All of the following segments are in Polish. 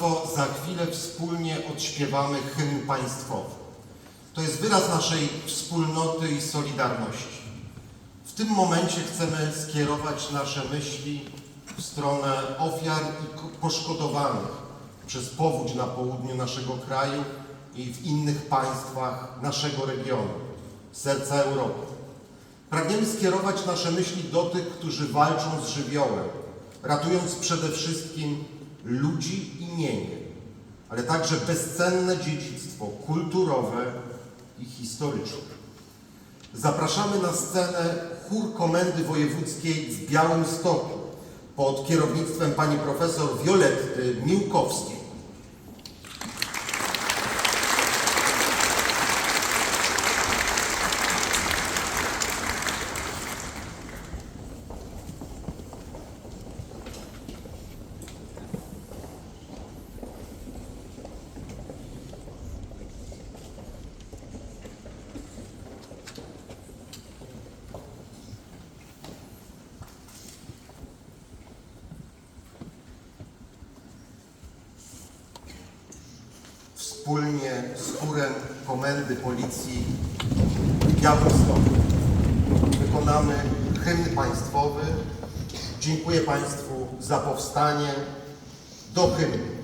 Państwo, za chwilę wspólnie odśpiewamy hymn państwowy. To jest wyraz naszej wspólnoty i solidarności. W tym momencie chcemy skierować nasze myśli w stronę ofiar i ko- poszkodowanych przez powódź na południu naszego kraju i w innych państwach naszego regionu, serca Europy. Pragniemy skierować nasze myśli do tych, którzy walczą z żywiołem, ratując przede wszystkim ludzi i mienie, ale także bezcenne dziedzictwo kulturowe i historyczne. Zapraszamy na scenę chór Komendy Wojewódzkiej w Białymstoku pod kierownictwem pani profesor Violetty Miłkowskiej. Wspólnie z chórem Komendy Policji Białystok wykonamy hymn państwowy. Dziękuję Państwu za powstanie do hymnu.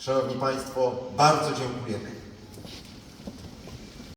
Szanowni Państwo, bardzo dziękujemy.